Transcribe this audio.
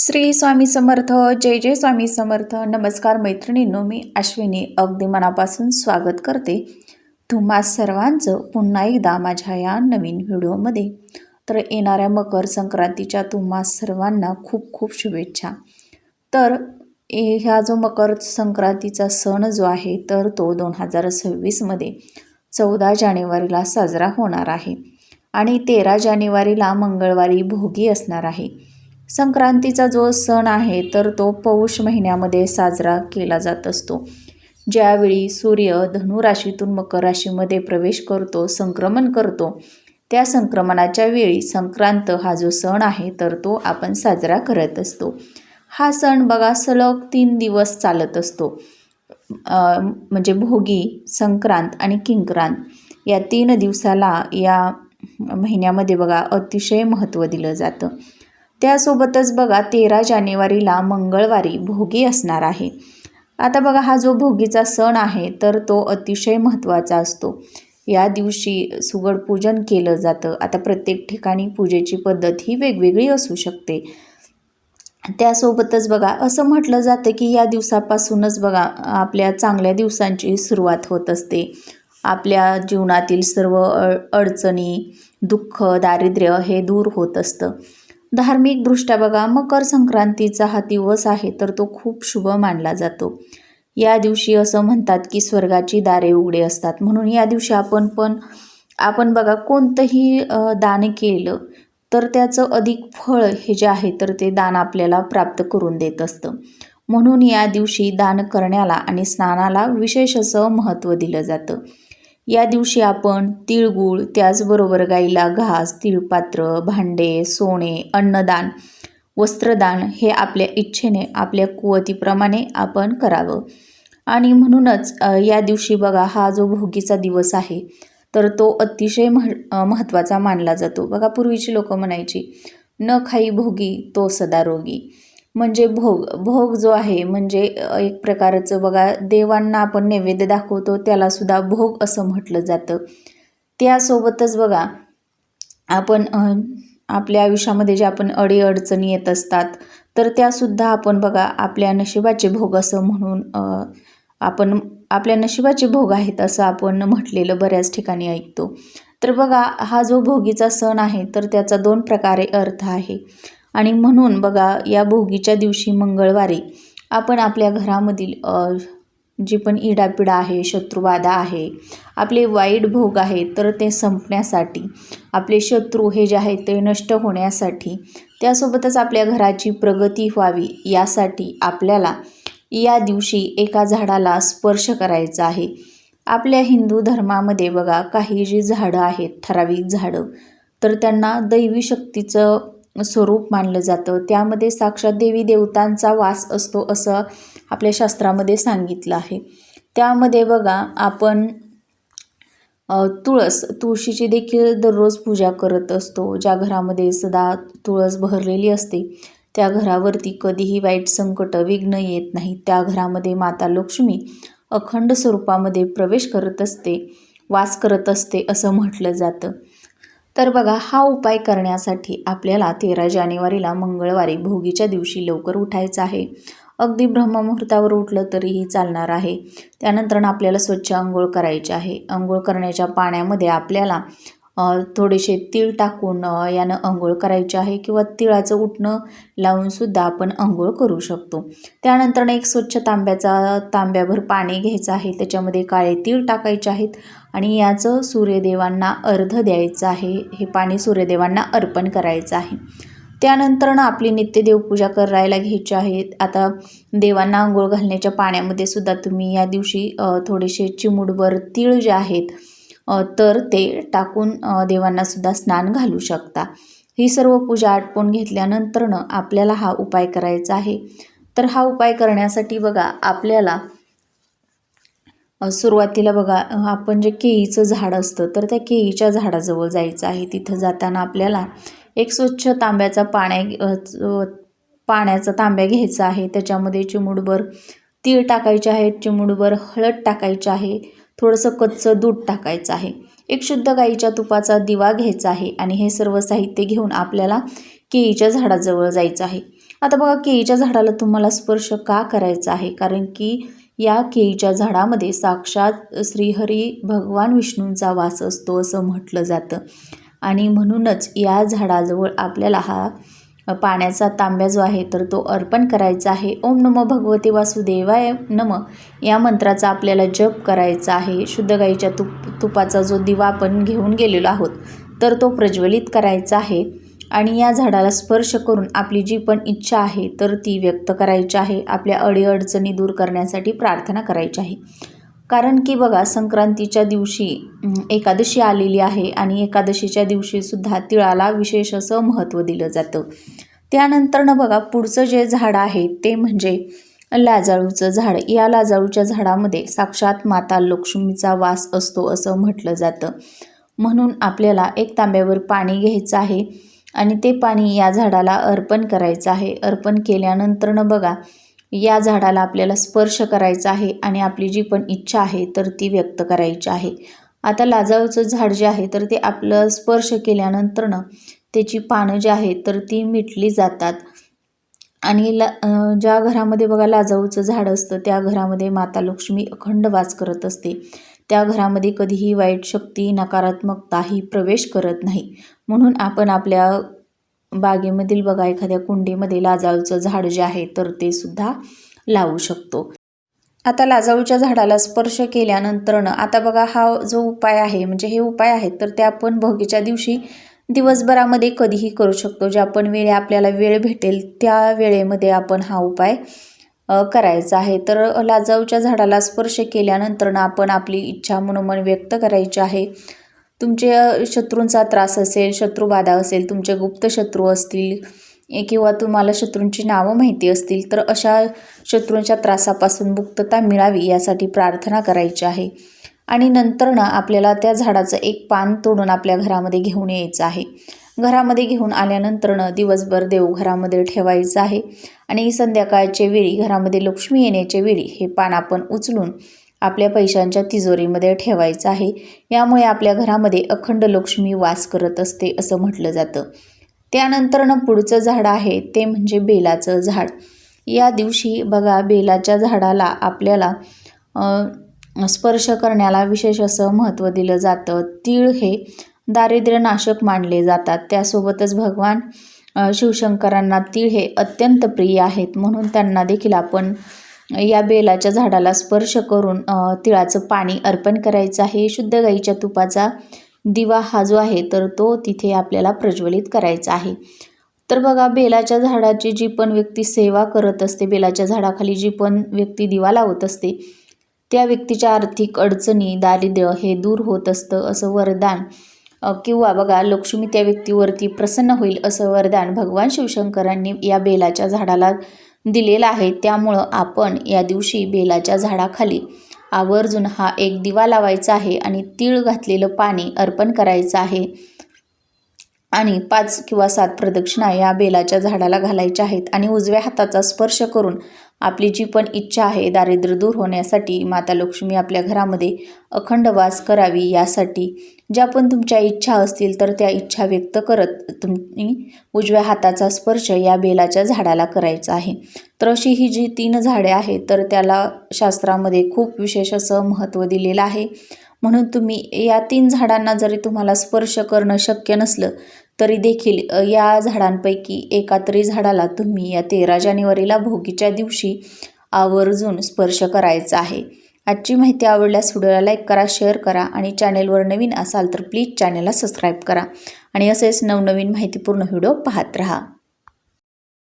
श्री स्वामी समर्थ जय जय स्वामी समर्थ. नमस्कार मैत्रिणींनो मी अश्विनी. अगदी मनापासून स्वागत करते तुम्हा सर्वांचं पुन्हा एकदा माझ्या या नवीन व्हिडिओमध्ये. तर येणाऱ्या मकर संक्रांतीच्या तुम्हा सर्वांना खूप खूप शुभेच्छा. तर ए- ह्या जो मकर संक्रांतीचा सण जो आहे तर तो दोन हजार सव्वीसमध्ये चौदा जानेवारीला साजरा होणार आहे. आणि तेरा जानेवारीला मंगळवारी भोगी असणार आहे. संक्रांतीचा जो सण आहे तर तो पौष महिन्यामध्ये साजरा केला जात असतो. ज्यावेळी सूर्य धनुराशीतून मकर राशीमध्ये प्रवेश करतो संक्रमण करतो त्या संक्रमणाच्या वेळी संक्रांत हा जो सण आहे तर तो आपण साजरा करत असतो. हा सण बघा सलग तीन दिवस चालत असतो. म्हणजे भोगी संक्रांत आणि किंक्रांत. या तीन दिवसाला या महिन्यामध्ये बघा अतिशय महत्त्व दिलं जातं. त्यासोबतच बघा तेरा जानेवारीला मंगळवारी भोगी असणार आहे. आता बघा हा जो भोगीचा सण आहे तर तो अतिशय महत्त्वाचा असतो. या दिवशी सुगड पूजन केलं जातं. आता प्रत्येक ठिकाणी पूजेची पद्धत ही वेगवेगळी असू शकते. त्यासोबतच बघा असं म्हटलं जातं की या दिवसापासूनच बघा आपल्या चांगल्या दिवसांची सुरुवात होत असते. आपल्या जीवनातील सर्व अ अडचणी दुःख दारिद्र्य हे दूर होत असतं. धार्मिकदृष्ट्या बघा मकर संक्रांतीचा हा दिवस आहे तर तो खूप शुभ मानला जातो. या दिवशी असं म्हणतात की स्वर्गाची दारे उघडे असतात. म्हणून या दिवशी आपण पण आपण बघा कोणतंही दान केलं तर त्याचं अधिक फळ हे जे आहे तर ते दान आपल्याला प्राप्त करून देत असतं. म्हणून या दिवशी दान करण्याला आणि स्नानाला विशेष असं महत्त्व दिलं जातं. या दिवशी आपण तिळगुळ त्याचबरोबर गाईला घास तिळपात्र भांडे सोने अन्नदान वस्त्रदान हे आपल्या इच्छेने आपल्या कुवतीप्रमाणे आपण करावं. आणि म्हणूनच या दिवशी बघा हा जो भोगीचा दिवस आहे तर तो अतिशय मह महत्त्वाचा मानला जातो. बघा पूर्वीची लोकं म्हणायची न खाई भोगी तो सदा रोगी. म्हणजे भोग भोग जो आहे म्हणजे एक प्रकारचं बघा देवांना आपण नैवेद्य दाखवतो त्यालासुद्धा भोग असं म्हटलं जातं. त्यासोबतच बघा आपण आपल्या आयुष्यामध्ये जे आपण अडीअडचणी येत असतात तर त्यासुद्धा आपण बघा आपल्या नशिबाचे भोग असं म्हणून आपण आपल्या नशिबाचे भोग आहेत असं आपण म्हटलेलं बऱ्याच ठिकाणी ऐकतो. तर बघा हा जो भोगीचा सण आहे तर त्याचा दोन प्रकारे अर्थ आहे. आणि म्हणून बघा या भोगीच्या दिवशी मंगळवारी आपण आपल्या घरामधील जी पण इडापिडा आहे शत्रुबाधा आहे आपले वाईट भोग आहेत तर ते संपण्यासाठी आपले शत्रू हे जे आहेत ते नष्ट होण्यासाठी त्यासोबतच आपल्या घराची प्रगती व्हावी यासाठी आपल्याला या दिवशी एका झाडाला स्पर्श करायचा आहे. आपल्या हिंदू धर्मामध्ये बघा काही जी झाडं आहेत ठराविक झाडं तर त्यांना दैवी शक्तीचं स्वरूप मानलं जातं. त्यामध्ये साक्षात देवी देवतांचा वास असतो असं आपल्या शास्त्रामध्ये सांगितलं आहे. त्यामध्ये बघा आपण तुळस तुळशीची देखील दररोज पूजा करत असतो. ज्या घरामध्ये सदा तुळस बहरलेली असते त्या घरावरती कधीही वाईट संकट विघ्न येत नाही. त्या घरामध्ये माता लक्ष्मी अखंड स्वरूपामध्ये प्रवेश करत असते वास करत असते असं म्हटलं जातं. तर बघा हा उपाय करण्यासाठी आपल्याला तेरा जानेवारीला मंगळवारी भोगीच्या दिवशी लवकर उठायचं आहे. अगदी ब्रह्ममुहूर्तावर उठलं तरीही चालणार आहे. त्यानंतर आपल्याला स्वच्छ आंघोळ करायची आहे. आंघोळ करण्याच्या पाण्यामध्ये आपल्याला थोडेसे तीळ टाकून यानं अंघोळ करायची आहे किंवा तिळाचं उठणं लावूनसुद्धा आपण आंघोळ करू शकतो. त्यानंतर एक स्वच्छ तांब्याचा तांब्याभर पाणी घ्यायचं आहे. त्याच्यामध्ये काळे तीळ टाकायचे आहेत आणि याचं सूर्यदेवांना अर्ध द्यायचं आहे. हे पाणी सूर्यदेवांना अर्पण करायचं आहे. त्यानंतरनं आपली नित्य देवपूजा करायला घ्यायची आहे. आता देवांना आंघोळ घालण्याच्या पाण्यामध्ये सुद्धा तुम्ही या दिवशी थोडेसे चिमुडभर तीळ जे आहेत तर ते टाकून देवांनासुद्धा देवांना सुद्धा स्नान घालू शकता. ही सर्व पूजा आटपून घेतल्यानंतरनं आपल्याला हा उपाय करायचा आहे. तर हा उपाय करण्यासाठी बघा आपल्याला सुरुवातीला बघा आपण जे केळीचं झाड असतं तर त्या केळीच्या झाडाजवळ जायचं आहे. तिथं जाताना आपल्याला एक स्वच्छ तांब्याचा पाण्या च- पाण्याचा तांब्या घ्यायचा आहे. त्याच्यामध्ये चिमूडभर तीळ टाकायचे आहेत चिमूडभर हळद टाकायची आहे. थोडंसं कच्चं दूध टाकायचं आहे. एक शुद्ध गाईच्या तुपाचा दिवा घ्यायचा आहे आणि हे सर्व साहित्य घेऊन आपल्याला केळीच्या झाडाजवळ जायचं आहे. आता बघा केळीच्या झाडाला तुम्हाला स्पर्श का करायचा आहे? कारण की या केळीच्या झाडामध्ये साक्षात श्रीहरी भगवान विष्णूंचा वास असतो असं म्हटलं जातं. आणि म्हणूनच या झाडाजवळ आपल्याला हा पाण्याचा तांब्या जो आहे तर तो अर्पण करायचा आहे. ओम नमो भगवते वासुदेवाय नम. या मंत्राचा आपल्याला जप करायचा आहे. शुद्ध गाईच्या तुप तुपाचा जो दिवा आपण घेऊन गेलेलो आहोत तर तो प्रज्वलित करायचा आहे. आणि या झाडाला स्पर्श करून आपली जी पण इच्छा आहे तर ती व्यक्त करायची आहे. आपल्या अडीअडचणी दूर करण्यासाठी प्रार्थना करायची आहे. कारण की बघा संक्रांतीच्या दिवशी एकादशी आलेली आहे आणि एकादशीच्या दिवशीसुद्धा तिळाला विशेष असं महत्त्व दिलं जातं. त्यानंतरनं बघा पुढचं जे झाड आहे ते म्हणजे लाजाळूचं झाड. या लाजाळूच्या झाडामध्ये साक्षात माता लक्ष्मीचा वास असतो असं म्हटलं जातं. म्हणून आपल्याला एक तांब्यावर पाणी घ्यायचं आहे आणि ते पाणी या झाडाला अर्पण करायचं आहे. अर्पण केल्यानंतरनं बघा या झाडाला आपल्याला स्पर्श करायचा आहे आणि आपली जी पण इच्छा आहे तर ती व्यक्त करायची आहे. आता लाजाळूचं झाड जे आहे तर ते आपलं स्पर्श केल्यानंतरनं त्याची पानं जी आहेत तर ती मिटली जातात. आणि ला ज्या घरामध्ये बघा लाजाऊचं झाड असतं त्या घरामध्ये माता लक्ष्मी अखंड वास करत असते. त्या घरामध्ये कधीही वाईट शक्ती नकारात्मकता ही प्रवेश करत नाही. म्हणून आपण आपल्या बागेमधील बघा एखाद्या कुंडीमध्ये लाजाळूचं झाड जे आहे तर ते सुद्धा लावू शकतो. आता लाजाळूच्या झाडाला स्पर्श केल्यानंतरनं आता बघा हा जो उपाय आहे म्हणजे हे उपाय आहेत तर ते आपण भोगीच्या दिवशी दिवसभरामध्ये कधीही करू शकतो. ज्या पण वेळे आपल्याला वेळ भेटेल त्या वेळेमध्ये आपण हा उपाय करायचा आहे. तर लाजाऊच्या झाडाला स्पर्श केल्यानंतरनं आपण आपली इच्छा मनोमन व्यक्त करायची आहे. तुमच्या शत्रूंचा त्रास असेल शत्रुबाधा असेल तुमचे गुप्त शत्रू असतील किंवा तुम्हाला शत्रूंची नावं माहिती असतील तर अशा शत्रूंच्या त्रासापासून मुक्तता मिळावी यासाठी प्रार्थना करायची आहे. आणि नंतरनं आपल्याला त्या झाडाचं एक पान तोडून आपल्या घरामध्ये घेऊन यायचं आहे. घरामध्ये घेऊन आल्यानंतरनं दिवसभर देवघरामध्ये ठेवायचं आहे. आणि संध्याकाळच्या वेळी घरामध्ये लक्ष्मी येण्याच्या वेळी हे पान आपण उचलून आपल्या पैशांच्या तिजोरीमध्ये ठेवायचं आहे. यामुळे आपल्या घरामध्ये अखंड लक्ष्मी वास करत असते असं म्हटलं जातं. त्यानंतरनं पुढचं झाड आहे ते म्हणजे बेलाचं झाड. या दिवशी बघा बेलाच्या झाडाला आपल्याला स्पर्श करण्याला विशेष असं महत्त्व दिलं जातं. तीळ हे दारिद्र्यनाशक मानले जातात. त्यासोबतच भगवान शिवशंकरांना तीळ हे अत्यंत प्रिय आहेत. म्हणून त्यांना देखील आपण या बेलाच्या झाडाला स्पर्श करून तिळाचं पाणी अर्पण करायचं आहे. शुद्ध गाईच्या तुपाचा दिवा हा जो आहे तर तो तिथे आपल्याला प्रज्वलित करायचा आहे. तर बघा बेलाच्या झाडाची जी पण व्यक्ती सेवा करत असते बेलाच्या झाडाखाली जी पण व्यक्ती दिवा लावत असते त्या व्यक्तीच्या आर्थिक अडचणी दारिद्र्य हे दूर होत असतं असं वरदान किंवा बघा लक्ष्मी त्या व्यक्तीवरती प्रसन्न होईल असं वरदान भगवान शिवशंकरांनी या बेलाच्या झाडाला दिलेला आहे. त्यामुळं आपण या दिवशी बेलाच्या झाडाखाली आवर्जून हा एक दिवा लावायचा आहे आणि तीळ घातलेलं पाणी अर्पण करायचं आहे. आणि पाच किंवा सात प्रदक्षिणा या बेलाच्या झाडाला घालायच्या आहेत आणि उजव्या हाताचा स्पर्श करून आपली जी पण इच्छा आहे दारिद्र्य दूर होण्यासाठी माता लक्ष्मी आपल्या घरामध्ये अखंड वास करावी यासाठी. ज्या पण तुमच्या इच्छा असतील तर त्या इच्छा व्यक्त करत तुम्ही उजव्या हाताचा स्पर्श या बेलाच्या झाडाला करायचा आहे. तर अशी ही जी तीन झाडे आहेत तर त्याला शास्त्रामध्ये खूप विशेष असं महत्त्व दिलेलं आहे. म्हणून तुम्ही या तीन झाडांना जरी तुम्हाला स्पर्श करणं शक्य नसलं तरी देखील या झाडांपैकी एका तरी झाडाला तुम्ही या तेरा जानेवारीला भोगीच्या दिवशी आवर्जून स्पर्श करायचा आहे. आजची माहिती आवडल्यास व्हिडिओला लाईक करा शेअर करा आणि चॅनेलवर नवीन असाल तर प्लीज चॅनेलला सबस्क्राईब करा आणि असेच नवनवीन माहितीपूर्ण व्हिडिओ पाहत राहा.